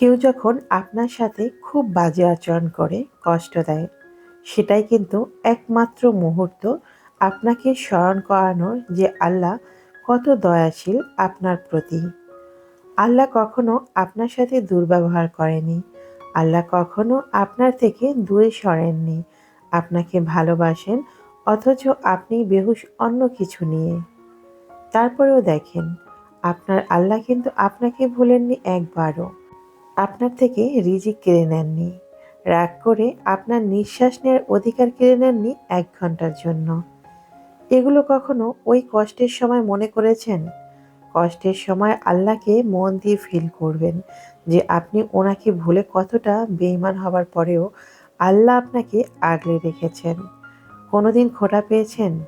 কেউ যখন আপনার সাথে খুব বাজে আচরণ করে, কষ্ট দেয়, সেটাই কিন্তু একমাত্র মুহূর্ত আপনাকে স্মরণ করানোর যে আল্লাহ কত দয়াশীল আপনার প্রতি। আল্লাহ কখনো আপনার সাথে দুর্ব্যবহার করেনি, আল্লাহ কখনো আপনার থেকে দূরে সরেননি, আপনাকে ভালোবাসেন অথচ আপনি বেহুশ অন্য কিছু নিয়ে। তারপরেও দেখেন, আপনার আল্লাহ কিন্তু আপনাকে ভুলেননি একবারও। আপনার থেকে রিজিক কেড়ে নেননি। রাগ করে আপনার নিঃশ্বাস নেওয়ার অধিকার কেড়ে নেননি এক ঘণ্টার জন্য। এগুলো কখনো ওই কষ্টের সময় মনে করেছেন? কষ্টের সময় আল্লাহকে মন দিয়ে ফিল করবেন যে আপনি ওনাকে ভুলে কতটা বেইমান হবার পরেও আল্লাহ আপনাকে আগলে রেখেছেন। কোনোদিন খোটা পেয়েছেন?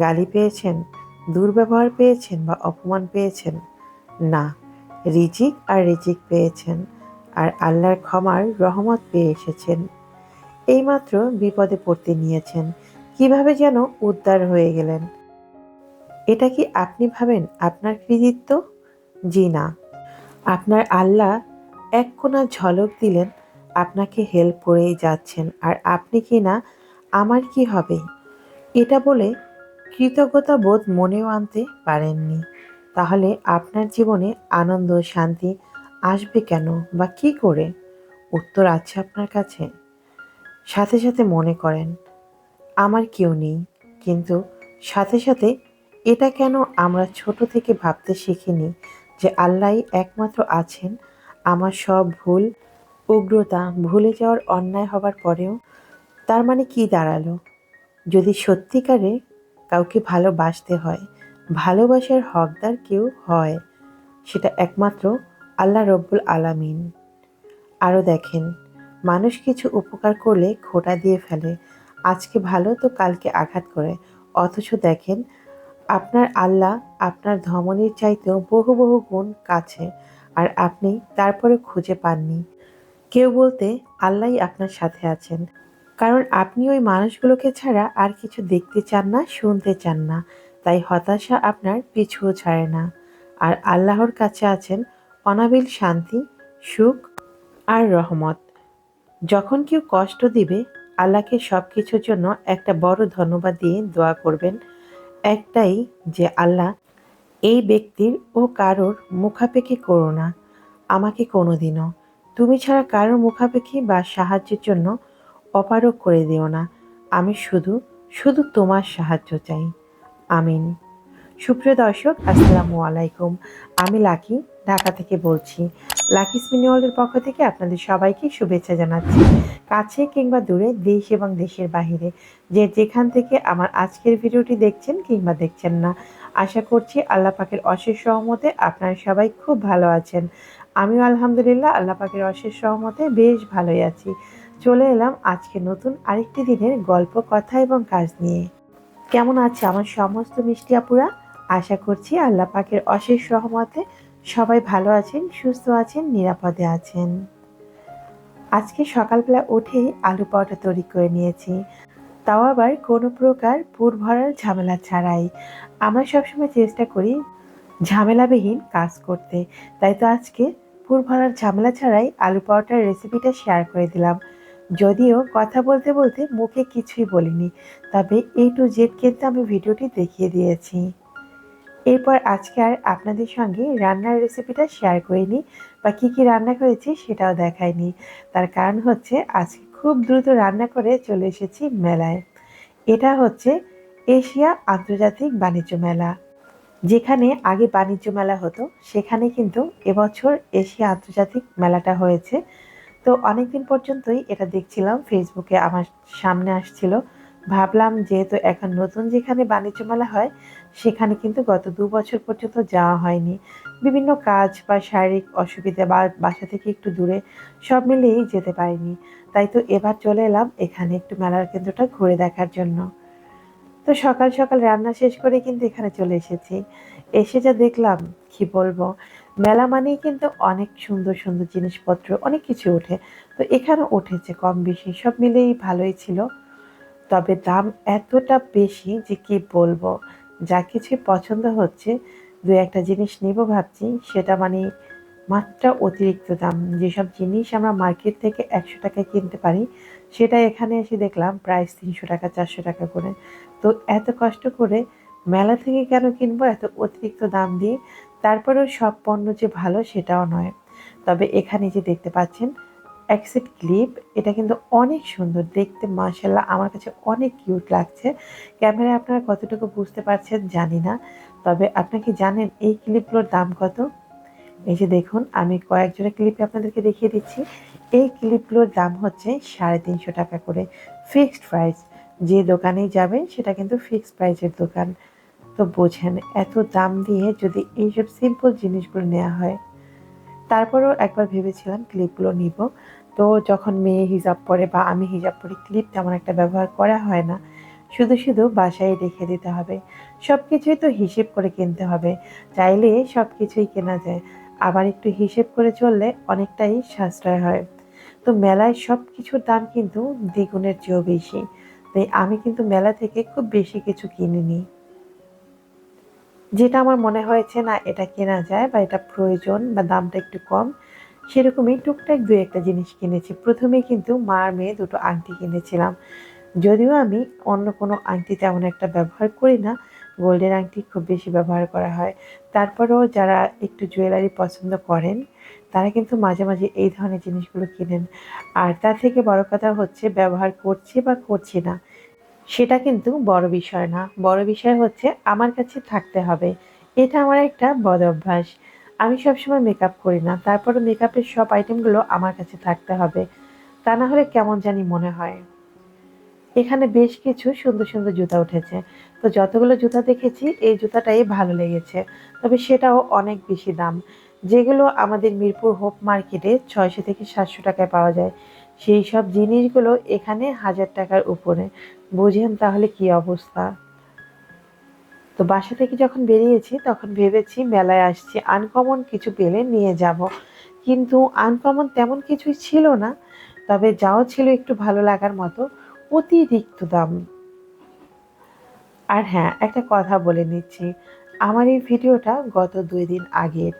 গালি পেয়েছেন? দুর্ব্যবহার পেয়েছেন বা অপমান পেয়েছেন? না, রিজিক আর রিজিক পেয়েছেন। আর আল্লাহর ক্ষমার রহমত পেয়ে এসেছেন। এইমাত্র বিপদে পড়তে নিয়েছেন। কীভাবে যেন উদ্ধার হয়ে গেলেন। এটা কি আপনি ভাবেন আপনার কৃতিত্ব? জি না। আপনার আল্লাহ এক কোনা ঝলক দিলেন, আপনাকে হেল্প করেই যাচ্ছেন, আর আপনি কি না, আমার কি হবে? এটা বলে কৃতজ্ঞতা বোধ মনেও আনতে পারেননি। তাহলে আপনার জীবনে আনন্দ, শান্তি আসবে কেন বা কি করে? উত্তর আছে আপনার কাছে। সাথে সাথে মনে করেন, আমার কেউ নেই। কিন্তু সাথে সাথে এটা কেন আমরা ছোট থেকে ভাবতে শিখিনি যে আল্লাহ একমাত্র আছেন? আমার সব ভুল, উগ্রতা ভুলে যাওয়ার অন্যায় হবার পরেও তার মানে কি দাঁড়াল? যদি সত্যিকারে কাউকে ভালোবাসতে হয়, ভালোবাসার হকদার কেউ হয়, সেটা একমাত্র আল্লাহ রব্বুল আলামিন। আরও দেখেন, মানুষ কিছু উপকার করলে খোটা দিয়ে ফেলে। আজকে ভালো তো কালকে আঘাত করে। অথচ দেখেন, আপনার আল্লাহ আপনার ধমনির চাইতেও বহু বহু গুণ কাছে আর আপনি তারপরে খুঁজে পাননি। কেউ বলতে আল্লাহই আপনার সাথে আছেন। কারণ আপনি ওই মানুষগুলোকে ছাড়া আর কিছু দেখতে চান না, শুনতে চান না। তাই হতাশা আপনার পিছুও ছাড়ে না। আর আল্লাহর কাছে আছেন অনাবিল শান্তি, সুখ আর রহমত। যখন কেউ কষ্ট দিবে, আল্লাহকে সব কিছুর জন্য একটা বড় ধন্যবাদ দিয়ে দোয়া করবেন। একটাই যে, আল্লাহ, এই ব্যক্তির ও কারোর মুখাপেক্ষি করো না, আমাকে কোনো দিনও তুমি ছাড়া কারোর মুখাপেক্ষি বা সাহায্যের জন্য অপারক করে দিও না। আমি শুধু শুধু তোমার সাহায্য চাই। আমিন। সুপ্রিয় দর্শক, আসসালামু আলাইকুম। আমি লাকি ঢাকা থেকে বলছি। লাকি স্পিনিওয়ালের পক্ষ থেকে আপনাদের সবাইকে শুভেচ্ছা জানাচ্ছি। কাছে কিংবা দূরে, দেশ এবং দেশের বাহিরে, যে যেখান থেকে আমার আজকের ভিডিওটি দেখছেন কিংবা দেখছেন না, আশা করছি আল্লাহ পাকের অশেষ সহমতে আপনারা সবাই খুব ভালো আছেন। আমিও আলহামদুলিল্লাহ আল্লাহ পাকের অশেষ সহমতে বেশ ভালোই আছি। চলে এলাম আজকে নতুন আরেকটি দিনের গল্প, কথা এবং কাজ নিয়ে। কেমন আছে আমার সমস্ত মিষ্টি আপুরা? আশা করছি আল্লাহ পাকের অশেষ সহমতে সবাই ভালো আছেন, সুস্থ আছেন, নিরাপদে আছেন। আজকে সকালবেলা উঠেই আলু পরোটা তৈরি করে নিয়েছি। তাও আবার কোনো প্রকার পুর ভরার ঝামেলা ছাড়াই। আমরা সবসময় চেষ্টা করি ঝামেলাবিহীন কাজ করতে। তাই তো আজকে পুর ভরার ঝামেলা ছাড়াই আলু পরোটার রেসিপিটা শেয়ার করে দিলাম। যদিও কথা বলতে বলতে মুখে কিছুই বলিনি। তবে এই টু জেড কিন্তু আমি ভিডিওটি দেখিয়ে দিয়েছি। এরপর আজকে আর আপনাদের সঙ্গে রান্নার রেসিপিটা শেয়ার করিনি বা কী কী রান্না করেছি সেটাও দেখাইনি। তার কারণ হচ্ছে আজকে খুব দ্রুত রান্না করে চলে এসেছি মেলায়। এটা হচ্ছে এশিয়া আন্তর্জাতিক বাণিজ্য মেলা। যেখানে আগে বাণিজ্য মেলা হতো, সেখানে কিন্তু এবছর এশিয়া আন্তর্জাতিক মেলাটা হয়েছে। তো অনেকদিন পর্যন্তই এটা দেখছিলাম ফেসবুকে আমার সামনে আসছিল। ভাবলাম যেহেতু এখন নতুন যেখানে বাণিজ্য মেলা হয় সেখানে কিন্তু গত দু বছর পর্যন্ত যাওয়া হয়নি। বিভিন্ন কাজ বা শারীরিক অসুবিধা বা বাসা থেকে একটু দূরে সব মিলিয়েই যেতে পারিনি। তাই তো এবার চলে এলাম এখানে একটু মেলার কেন্দ্রটা ঘুরে দেখার জন্য। তো সকাল সকাল রান্না শেষ করে কিন্তু এখানে চলে এসেছি। এসে যা দেখলাম, কি বলব? মেলা মানেই কিন্তু অনেক সুন্দর সুন্দর জিনিসপত্র, অনেক কিছু ওঠে। তো এখানে উঠেছে কম বেশি, সব মিলেই ভালোই ছিল। তবে দাম এতটা বেশি যে কি বলব? যা কিছু পছন্দ হচ্ছে দু একটা জিনিস নেব ভাবছি, সেটা মানে মাত্রা অতিরিক্ত দাম। যেসব জিনিস আমরা মার্কেট থেকে একশো টাকায় কিনতে পারি, সেটা এখানে এসে দেখলাম প্রাইস তিনশো টাকা, চারশো টাকা করে। তো এত কষ্ট করে মেলা থেকে কেন কিনবো, এত অতিরিক্ত দাম দিয়ে? তারপরেও সব পণ্য যে ভালো সেটাও নয়। তবে এখানে যে দেখতে পাচ্ছেন অ্যাক্সেট ক্লিপ এটা কিন্তু অনেক সুন্দর। দেখতে মার্শাল্লাহ আমার কাছে অনেক কিউট লাগছে। ক্যামেরায় আপনারা কতটুকু বুঝতে পারছেন জানি না। তবে আপনাকে জানেন এই ক্লিপগুলোর দাম কত? এই যে দেখুন, আমি কয়েক জোড়া ক্লিপ আপনাদেরকে দেখিয়ে দিচ্ছি। এই ক্লিপগুলোর দাম হচ্ছে সাড়ে তিনশো টাকা করে ফিক্সড প্রাইস যে দোকানেই যাবেন, সেটা কিন্তু ফিক্সড প্রাইসের দোকান। তো বোঝেন, এত দাম দিয়ে যদি এইসব সিম্পল জিনিসগুলো নেওয়া হয়। তারপরেও একবার ভেবেছিলাম ক্লিপগুলো নিব। তো যখন মেয়ে হিজাব পরে বা আমি হিজাব পরে ক্লিপ তেমন একটা ব্যবহার করা হয় না। শুধু শুধু বাসায় রেখে দিতে হবে। সব কিছুই তো হিসেব করে কিনতে হবে। চাইলে সব কিছুই কেনা যায়। আবার একটু হিসেব করে চললে অনেকটাই সাশ্রয় হয়। তো মেলায় সব কিছুর দাম কিন্তু দ্বিগুণের চেয়েও বেশি। তাই আমি কিন্তু মেলা থেকে খুব বেশি কিছু কিনিনি। যেটা আমার মনে হয়েছে না, এটা কেনা যায় বা এটা প্রয়োজন বা দামটা একটু কম সেরকমই টুকটাক দু একটা জিনিস কিনেছি। প্রথমে কিন্তু মার মেয়ে দুটো আংটি কিনেছিলাম। যদিও আমি অন্য কোনো আংটি তেমন একটা ব্যবহার করি না, গোল্ডের আংটি খুব বেশি ব্যবহার করা হয়। তারপরেও যারা একটু জুয়েলারি পছন্দ করেন, তারা কিন্তু মাঝে মাঝে এই ধরনের জিনিসগুলো কিনেন। আর তার থেকে বড় কথা হচ্ছে ব্যবহার করছি বা করছি না, সেটা কিন্তু বড় বিষয় না। বড় বিষয় হচ্ছে আমার কাছে থাকতে হবে। এটা আমার একটা বদ অভ্যাস। আমি সবসময় মেকআপ করি না। তারপরে মেকআপের সব আইটেমগুলো আমার কাছে থাকতে হবে। তা না হলে কেমন জানি মনে হয়। এখানে বেশ কিছু সুন্দর সুন্দর জুতা উঠেছে। তো যতগুলো জুতা দেখেছি, এই জুতাটাই ভালো লেগেছে। তবে সেটাও অনেক বেশি দাম। যেগুলো আমাদের মিরপুর হোপ মার্কেটে ছয়শো থেকে সাতশো টাকায় পাওয়া যায়। সেই সব জিনিসগুলো এখানে হাজার টাকার উপরে। বুঝেন তাহলে কি অবস্থা? তো বাসা থেকে যখন বেরিয়েছি, তখন ভেবেছি মেলায় আসছি আনকমন কিছু পেলে নিয়ে যাব। কিন্তু আনকমন তেমন কিছুই ছিল না, তবে যাও ছিল একটু ভালো লাগার মতো, অতিরিক্ত দাম। আর হ্যাঁ একটা কথা বলে নিচ্ছি, আমার এই ভিডিওটা গত দুই দিন আগের।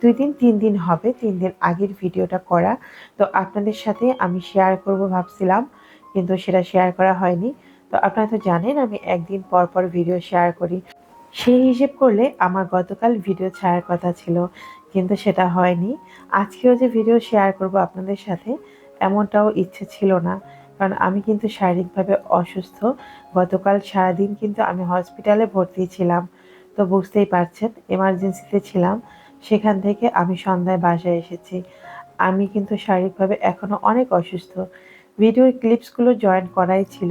দুই দিন, তিন দিন হবে, তিন দিন আগের ভিডিওটা করা। তো আপনাদের সাথে আমি শেয়ার করব ভাবছিলাম, কিন্তু সেটা শেয়ার করা হয়নি। তো আপনারা তো জানেন, আমি একদিন পর পর ভিডিও শেয়ার করি। সেই হিসেব করলে আমার গতকাল ভিডিও ছাড়ার কথা ছিল, কিন্তু সেটা হয়নি। আজকেও যে ভিডিও শেয়ার করব আপনাদের সাথে, এমনটাও ইচ্ছে ছিল না। কারণ আমি কিন্তু শারীরিকভাবে অসুস্থ। গতকাল সারাদিন কিন্তু আমি হসপিটালে ভর্তি ছিলাম। তো বুঝতেই পারছেন এমার্জেন্সিতে ছিলাম। সেখান থেকে আমি সন্ধ্যায় বাসায় এসেছি। আমি কিন্তু শারীরিকভাবে এখনও অনেক অসুস্থ। ভিডিওর ক্লিপসগুলো জয়েন করাই ছিল।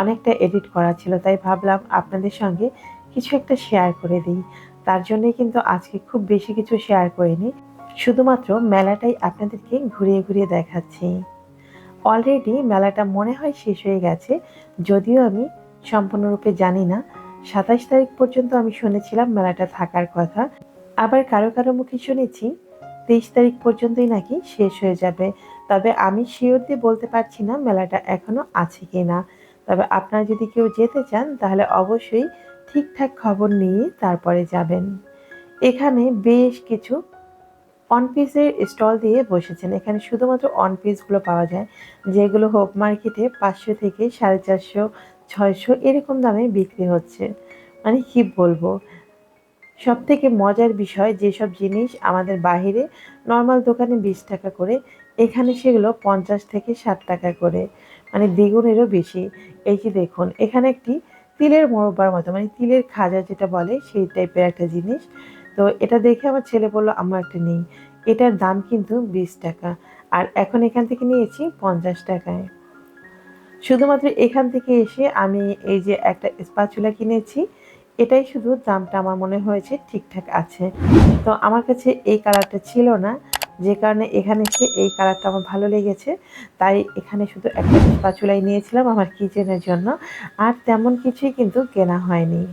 অনেকটা এডিট করা ছিল, তাই ভাবলাম আপনাদের সঙ্গে কিছু একটা শেয়ার করে দিই। তার জন্যই কিন্তু আজকে খুব বেশি কিছু শেয়ার করিনি, শুধুমাত্র মেলাটাই আপনাদেরকে ঘুরিয়ে ঘুরিয়ে দেখাচ্ছি। অলরেডি মেলাটা মনে হয় শেষ হয়ে গেছে, যদিও আমি সম্পূর্ণরূপে জানি না, সাতাশ তারিখ পর্যন্ত আমি শুনেছিলাম মেলাটা থাকার কথা। আবার কারও কারও মুখে শুনেছি, তেইশ তারিখ পর্যন্তই নাকি শেষ হয়ে যাবে, তবে আমি শিওর দিয়ে বলতে পারছি না মেলাটা এখনও আছে কি না তবে আপনারা যদি কেউ যেতে চান, তাহলে অবশ্যই ঠিকঠাক খবর নিয়ে তারপরে যাবেন। এখানে বেশ কিছু অন পিসের স্টল দিয়ে বসেছেন। এখানে শুধুমাত্র অন পিসগুলো পাওয়া যায়, যেগুলো হোপ মার্কেটে পাঁচশো থেকে সাড়ে চারশো, ছয়শো এরকম দামে বিক্রি হচ্ছে। মানে কি বলব? সব থেকে মজার বিষয়, যেসব জিনিস আমাদের বাহিরে নর্মাল দোকানে বিশ টাকা করে এখানে সেগুলো পঞ্চাশ থেকে ষাট টাকা করে মানে দ্বিগুণেরও বেশি। এই যে দেখুন, এখানে একটি তিলের মোরব্বার মতো মানে তিলের খাজা যেটা বলে সেই টাইপের একটা জিনিস। তো এটা দেখে আমার ছেলে বলল আমার একটা নেই। এটার দাম কিন্তু বিশ টাকা। আর এখন এখান থেকে নিয়েছি পঞ্চাশ টাকায়। শুধুমাত্র এখান থেকে এসে আমি এই যে একটা স্পাচুলা কিনেছি, এটাই শুধু দামটা আমার মনে হয়েছে ঠিকঠাক আছে। তো আমার কাছে এই কালারটা ছিল না। যে কারণে এখানে এসে এই কালারটা আমার ভালো লেগেছে। তাই এখানে শুধু একটা স্পাচুলাই নিয়েছিলাম আমার কিচেনের জন্য। আর তেমন কিছুই কিন্তু কেনা হয়নি।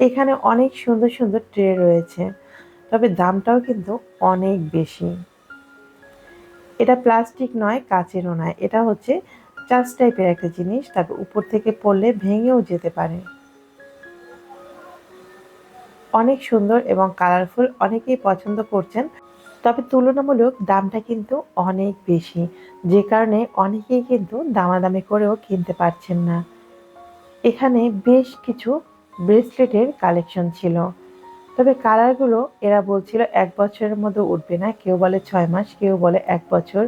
এখানে অনেক সুন্দর সুন্দর ট্রে রয়েছে, তবে দামটাও কিন্তু অনেক বেশি। এটা প্লাস্টিক নয়, কাচেরও নয়। এটা হচ্ছে চাষ টাইপের একটা জিনিস তবে উপর থেকে পড়লে ভেঙেও যেতে পারে। অনেক সুন্দর এবং কালারফুল, অনেকেই পছন্দ করছেন। তবে তুলনামূলক দামটা কিন্তু অনেক বেশি, যে কারণে অনেকেই কিন্তু দামাদামি করেও কিনতে পারছেন না। এখানে বেশ কিছু ব্রেসলেটের কালেকশন ছিল, তবে কালারগুলো এরা বলছিল এক বছরের মধ্যে উঠবে না, কেউ বলে ছয় মাস, কেউ বলে এক বছর।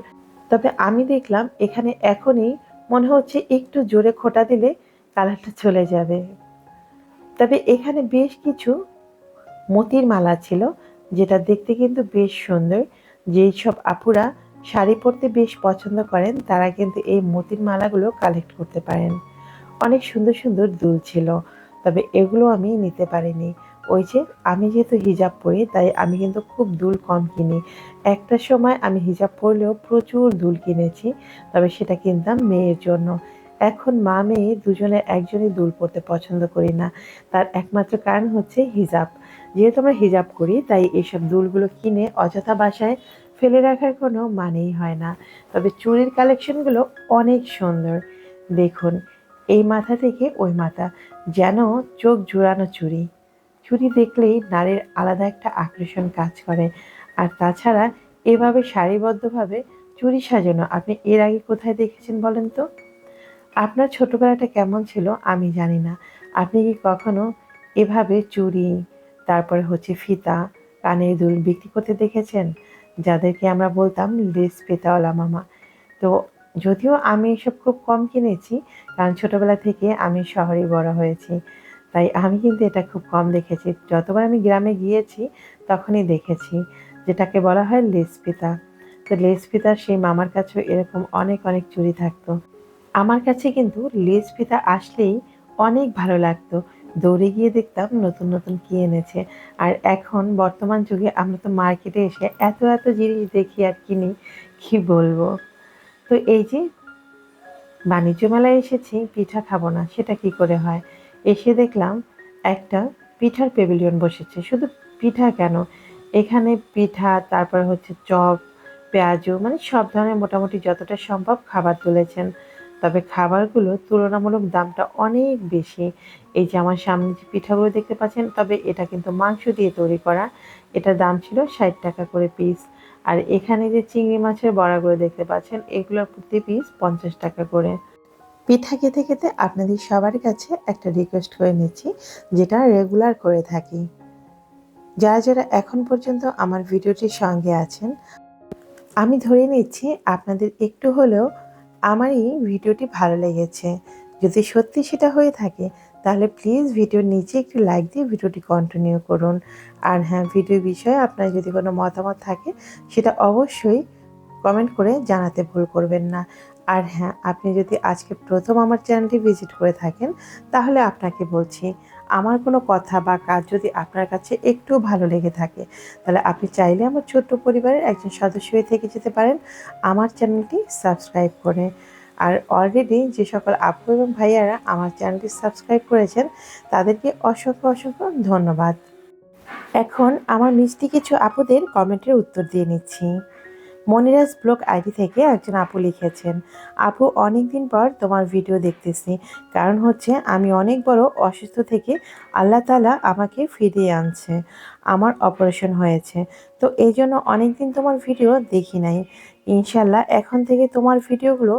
তবে আমি দেখলাম এখানে এখনই মনে হচ্ছে একটু জোরে খোটা দিলে কালারটা চলে যাবে। তবে এখানে বেশ কিছু মতির মালা ছিল যেটা দেখতে কিন্তু বেশ সুন্দর। যেই সব আপুরা শাড়ি পরতে বেশ পছন্দ করেন, তারা কিন্তু এই মতির মালাগুলো কালেক্ট করতে পারেন। অনেক সুন্দর সুন্দর দুল ছিল, তবে এগুলো আমি নিতে পারিনি। ওই যে আমি যেহেতু হিজাব পরি, তাই আমি কিন্তু খুব দুল কম কিনি। একটা সময় আমি হিজাব পরলেও প্রচুর দুল কিনেছি, তবে সেটা কিনতাম মেয়ের জন্য। এখন মা মেয়ে দুজনে একজনই দুল পরতে পছন্দ করি না। তার একমাত্র কারণ হচ্ছে হিজাব। যেহেতু আমরা হিজাব করি, তাই এইসব দুলগুলো কিনে অযথা বাসায় ফেলে রাখার কোনো মানেই হয় না। তবে চুরির কালেকশনগুলো অনেক সুন্দর। দেখুন, এই মাথা থেকে ওই মাথা, যেন চোখ জোড়ানো চুরি। চুরি দেখলেই নারীর আলাদা একটা আকর্ষণ কাজ করে। আর তাছাড়া এভাবে সারিবদ্ধভাবে চুরি সাজানো, আপনি এর আগে কোথায় দেখেছেন বলেন তো? আপনার ছোটবেলাটা কেমন ছিল আমি জানি না। আপনি কি কখনো এভাবে চুড়ি তারপরে হচ্ছে ফিতা, কানের দুল বিক্রি করতে দেখেছেন? যাদেরকে আমরা বলতাম লেস পেতাওয়ালা মামা। তো যদিও আমি এসব খুব কম কিনেছি, কারণ ছোটবেলা থেকে আমি শহরে বড় হয়েছি। তাই আমি কিন্তু এটা খুব কম দেখেছি। যতবার আমি গ্রামে গিয়েছি, তখনই দেখেছি, যেটাকে বলা হয় লেস পিতা তো লেস পিতার সেই মামার কাছেও এরকম অনেক অনেক চুরি থাকতো। আমার কাছে কিন্তু লেস পিতা আসলেই অনেক ভালো লাগতো। দৌড়ে গিয়ে দেখতাম নতুন নতুন কি এনেছে। আর এখন বর্তমান যুগে আমরা তো মার্কেটে এসে এত এত জিনিস দেখি আর কিনি, কি বলব? তো এই যে বাণিজ্য মেলায় এসেছি, পিঠা খাব না, সেটা কি করে হয়? এসে দেখলাম একটা পিঠার পেভিলিয়ন বসেছে। শুধু পিঠা কেন? এখানে পিঠা, তারপর হচ্ছে চপ, পেঁয়াজু মানে সব ধরনের মোটামুটি যতটা সম্ভব খাবার তুলেছেন। তবে খাবারগুলো তুলনামূলক দামটা অনেক বেশি। এই যে আমার সামনে যে পিঠাগুলো দেখতে পাচ্ছেন, তবে এটা কিন্তু মাংস দিয়ে তৈরি করা। এটার দাম ছিল ষাট টাকা করে পিস আর এখানে যে চিংড়ি মাছের বড়াগুলো দেখতে পাচ্ছেন, এগুলোর প্রতি পিস পঞ্চাশ টাকা করে। পিঠা খেতে খেতে আপনাদের সবার কাছে একটা রিকোয়েস্ট করে নিচ্ছি, যেটা রেগুলার করে থাকি। যারা যারা এখন পর্যন্ত আমার ভিডিওটির সঙ্গে আছেন, আমি ধরে নিচ্ছি আপনাদের একটু হলেও আমার এই ভিডিওটি ভালো লেগেছে। যদি সত্যি সেটা হয়ে থাকে, তাহলে প্লিজ ভিডিওর নিচে একটি লাইক দিয়ে ভিডিওটি কন্টিনিউ করুন। আর হ্যাঁ ভিডিও বিষয়ে আপনার যদি কোনো মতামত থাকে, সেটা অবশ্যই কমেন্ট করে জানাতে ভুল করবেন না। আর হ্যাঁ আপনি যদি আজকে প্রথম আমার চ্যানেলটি ভিজিট করে থাকেন, তাহলে আপনাকে বলছি আমার কোনো কথা বা কাজ যদি আপনার কাছে একটু ভালো লেগে থাকে, তাহলে আপনি চাইলে আমার ছোট্ট পরিবারের একজন সদস্য হয়ে থেকে যেতে পারেন। আমার চ্যানেলটি সাবস্ক্রাইব করে। আর অলরেডি যে সকল আপু এবং ভাইয়ারা আমার চ্যানেলটি সাবস্ক্রাইব করেছেন, তাদেরকে অসংখ্য অসংখ্য ধন্যবাদ। এখন আমার মিষ্টি কিছু আপুদের কমেন্টের উত্তর দিয়ে নিচ্ছি। মনিরাজ ব্লগ আইডি থেকে একজন আপু লিখেছেন, আপু অনেক দিন পর তোমার ভিডিও দেখতেছি। কারণ হচ্ছে আমি অনেক বড় অসুস্থ থেকে আল্লাহ তালা আমাকে ফিরিয়ে আনছে। আমার অপারেশন হয়েছে। তো এই জন্য অনেক দিন তোমার ভিডিও দেখি নাই। ইনশাল্লাহ এখন থেকে তোমার ভিডিওগুলো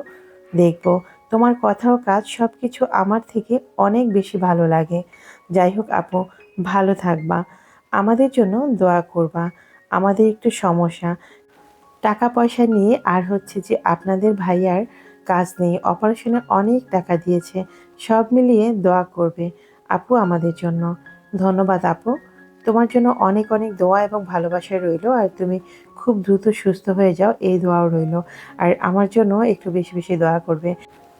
দেখব। তোমার কথা ও কাজ সব কিছু আমার থেকে অনেক বেশি ভালো লাগে। যাই হোক আপু, ভালো থাকবা। আমাদের জন্য দোয়া করবা। আমাদের একটু সমস্যা। টাকা পয়সা নিয়ে আর হচ্ছে যে আপনাদের ভাইয়ার কাজ নেই অপারেশনে অনেক টাকা দিয়েছে, সব মিলিয়ে দোয়া করবে আপু আমাদের জন্য। ধন্যবাদ আপু। তোমার জন্য অনেক অনেক দোয়া এবং ভালোবাসা রইল আর তুমি খুব দ্রুত সুস্থ হয়ে যাও, এই দোয়াও রইল। আর আমার জন্য একটু বেশি বেশি দোয়া করবে।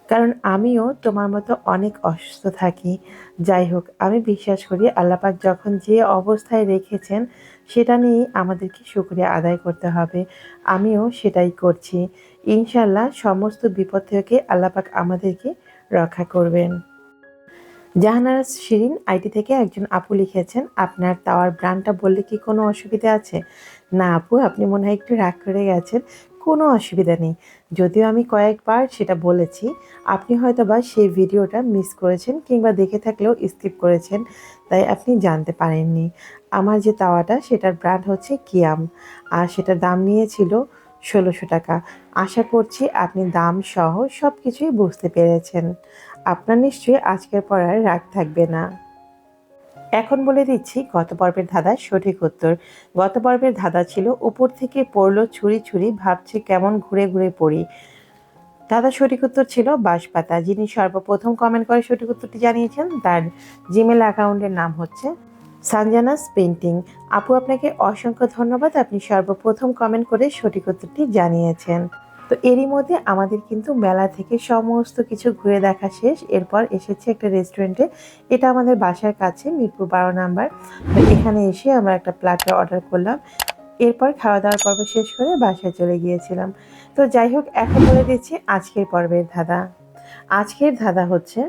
কারণ আমিও তোমার মতো অনেক অসুস্থ থাকি। যাই হোক, আমি বিশ্বাস করি আল্লাপাক যখন যে অবস্থায় রেখেছেন, সেটা নিয়েই আমাদেরকে শুক্রিয়া আদায় করতে হবে। আমিও সেটাই করছি। ইনশাল্লাহ সমস্ত বিপদ থেকে আল্লাপাক আমাদেরকে রক্ষা করবেন। জাহানারাজ শিরিন আইটি থেকে একজন আপু লিখেছেন, আপনার তাওয়ার ব্র্যান্ডটা বললে কি কোনো অসুবিধা আছে? না আপু, আপনি মনে হয় একটু রাগ করে গেছেন। কোনো অসুবিধা নেই। যদিও আমি কয়েকবার সেটা বলেছি, আপনি হয়তো বা সেই ভিডিওটা মিস করেছেন কিংবা দেখে থাকলেও স্কিপ করেছেন, তাই আপনি জানতে পারেননি। আমার যে তাওয়াটা, সেটার ব্র্যান্ড হচ্ছে কিয়াম, আর সেটার দাম নিয়েছিল ষোলোশো টাকা। আশা করছি আপনি দাম সহ সব কিছুই বুঝতে পেরেছেন। আপনার নিশ্চয়ই আজকের পড়ার রাগ থাকবে না। এখন বলে দিচ্ছি, গত পর্বের ধাঁধার সঠিক উত্তর। গত পর্বের ধাঁধা ছিল, উপর থেকে পড়ল ছুরি ছুরি, ভাবছে কেমন ঘুরে ঘুরে পড়ি। দাদা সঠিক উত্তর ছিল বাঁশপাতা। যিনি সর্বপ্রথম কমেন্ট করে সঠিক উত্তরটি জানিয়েছেন, তার জিমেল অ্যাকাউন্টের নাম হচ্ছে সানজানাস পেন্টিং আপু, আপনাকে অসংখ্য ধন্যবাদ। আপনি সর্বপ্রথম কমেন্ট করে সঠিক উত্তরটি জানিয়েছেন। তো এরই মধ্যে আমাদের কিন্তু মেলা থেকে সমস্ত কিছু ঘুরে দেখা শেষ। এরপর এসেছে একটা রেস্টুরেন্টে এটা আমাদের বাসার কাছে, মিরপুর বারো নাম্বার। তো এখানে এসে আমরা একটা প্লাটার অর্ডার করলাম। এরপর খাওয়া দাওয়ার পর্ব শেষ করে বাসায় চলে গিয়েছিলাম। তো যাই হোক, এখন বলে দিচ্ছি আজকের পর্বের ধাঁধা। আজকের ধাঁধা হচ্ছে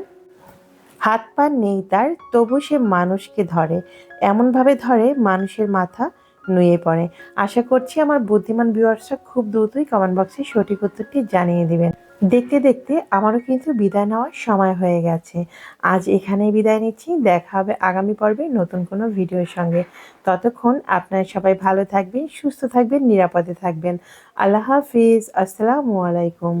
হাত পা নেই তার, তবু সে মানুষকে ধরে। এমনভাবে ধরে মানুষের মাথা নুয়ে পড়ে। আশা করছি আমার বুদ্ধিমান ভিউয়ার্সরা খুব দ্রুতই কমেন্ট বক্সে সঠিক উত্তরটি জানিয়ে দিবেন। দেখতে দেখতে আমারও কিন্তু বিদায় নেওয়ার সময় হয়ে গেছে। আজ এখানেই বিদায় নিচ্ছি। দেখা হবে আগামী পর্বে নতুন কোনো ভিডিওর সঙ্গে। ততক্ষণ আপনারা সবাই ভালো থাকবেন, সুস্থ থাকবেন, নিরাপদে থাকবেন। আল্লাহ হাফিজ। আসসালামু আলাইকুম।